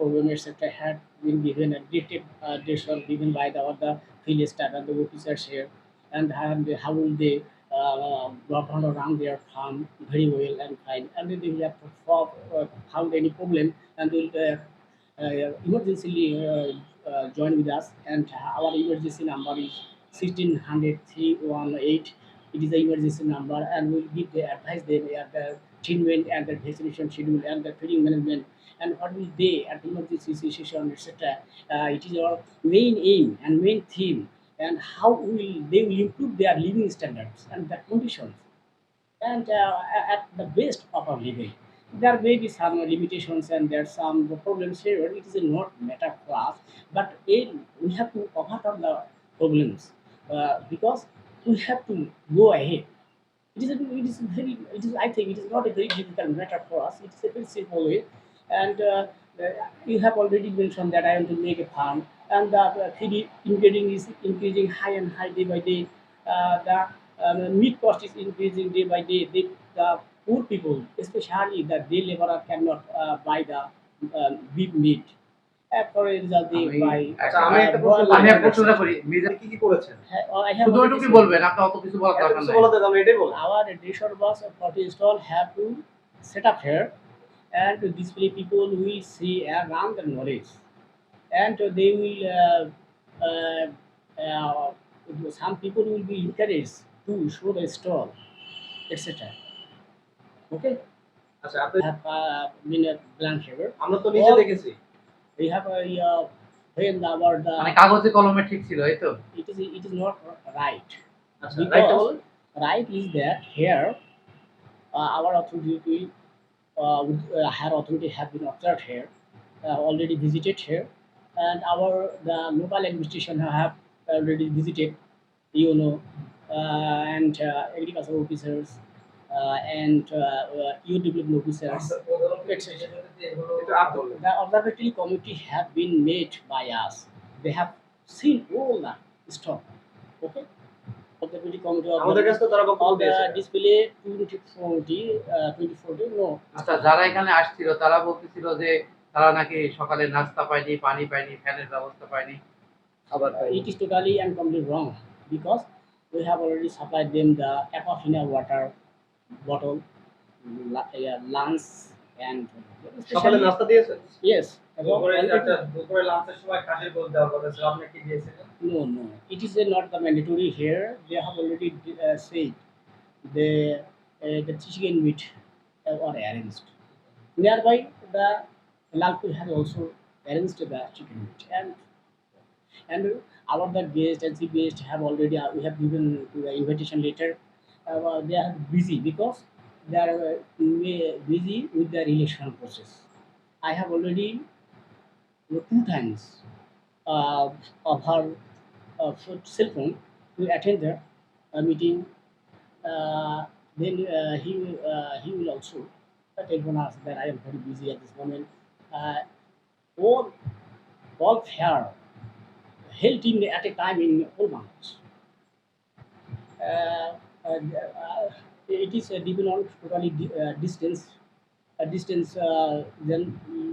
problem, etc., had been given a dictated uh, given by the other field staff and the officers here, and, and how will they uh, govern around their farm very well and fine, and then they will have fo- uh, found any problem and they will uh, uh, emergency uh, uh, join with us, and our emergency number is 1600318. It is the emergency number, and we'll give the advice them at treatment and the vaccination schedule and the feeding management and what will they at the emergency situation, etc. Uh, it is our main aim and main theme, and how will they will improve their living standards and the conditions, and uh, at the best of our living. There may be some limitations and there are some problems here. It is not matter us, but in, we have to overcome the problems uh, because we have to go ahead. It is, a, it is very, it is, I think it is not a very difficult matter for us. It is a very simple way. And uh, uh, you have already mentioned that I want to make a farm and the uh, feed ingredient is increasing high and high day by day. Uh, the um, meat cost is increasing day by day. They, the poor people, especially the day laborer, cannot uh, buy the um, beef meat. Uh. আচ্ছা আমি একটা uh, প্রশ্ন আমি। করি কি কি করেছেন Uh, শুধু বলবেন আপনি অত কিছু বলার দরকার নাই আমি এটাই and to display people will see around the knowledge and they will uh, uh, uh, some people will be encouraged to show the stall etc okay আচ্ছা আপনি uh, আমরা তো নিজে দেখেছি we have a uh, when our the মানে কাগজে কলমে ঠিক ছিল এই তো it is it is not right আচ্ছা Because- right is that here uh, our authority uh, uh, higher authority have been observed here uh, already visited here and our the local administration have already visited you know uh, and uh, agricultural officers uh, and uh, uh, development officers একটু the observatory committee have been made by us they have seen all the stock okay observatory committee of the- display 2040, uh, 2040, no. আচ্ছা যারা এখানে আসছিল তারা বলতেছিল যে তারা নাকি সকালে নাস্তা পায়নি পানি পায়নি ফ্যানের ব্যবস্থা পায়নি আবার Uh, it is totally and completely wrong because we have already supplied them the aquafina water bottle, la- uh, lunch, and সকালে especially- নাস্তা দিয়েছে yes. দুপুরে already- একটা দুপুরে লাঞ্চের সময় খাসির গোল দেওয়ার কথা ছিল আপনি কি দিয়েছিলেন No, no. It is uh, not the mandatory here. They have already uh, said the uh, the chicken meat uh, are arranged. Nearby, the Lalpur has also arranged the chicken meat, and and our the guest and the guest have already uh, we have given the invitation letter. Uh, they are busy because they are uh, busy with the election process. I have already two times uh, of her uh, cell phone to attend the uh, meeting. Uh, then uh, he will uh, he will also telephone us that I am very busy at this moment. Uh, all all fair held in at a time in all months. Uh, it is uh, depend on totally di- uh, distance. Uh, distance uh, then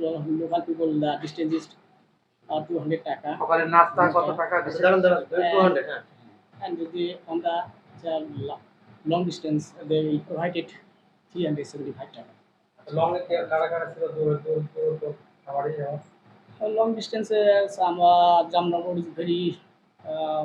lo- local people the distance is uh, 200 taka. সকালে নাস্তা কত টাকা আচ্ছা দিচ্ছে দাঁড়ান দাঁড়ান two hundred হ্যাঁ and the, on the, the lo- long distance they provided 375 taka. Long এ কারা কারা ছিল দূর দূর দূর দূর খাবারই যাওয়া Uh, long distance uh, some uh, Jamnagar is very uh,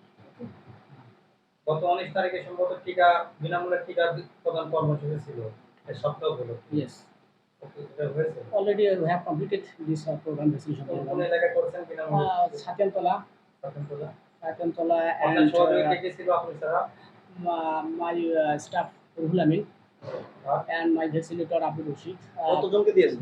গত উনিশ তারিখে সম্ভবত টিকা বিনামূল্যে টিকা প্রদান কর্মসূচি ছিল এই এটা হয়েছে already we have completed this uh, program vaccination কোন এলাকায় করছেন বিনামূল্যে uh, শাসনতলা Satyantola আপনার and সহযোগী uh, কে কে ছিল আপনি uh, staff Ruhul Amin R and my vaccinator Abdul Rashid uh, কতজনকে দিয়েছেন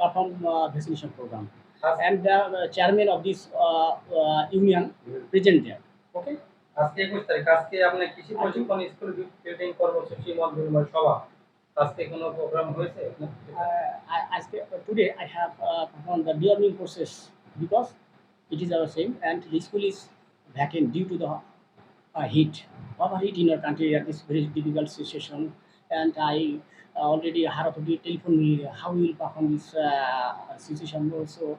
uh, uh, vaccination program. And the uh, chairman of this uh, uh, union present there. Okay. আজকে একুশ তারিখ আজকে আপনার কৃষি প্রশিক্ষণ স্কুল বিল্ডিং কর্মসূচি মত বিনিময় সভা আজকে কোনো প্রোগ্রাম হয়েছে Uh, I, I sp- today I have uh, performed the dearming process because it is our same and the school is vacant due to the uh, heat. Overheat in our country at and I uh, already had to telephone me how will perform this uh, situation also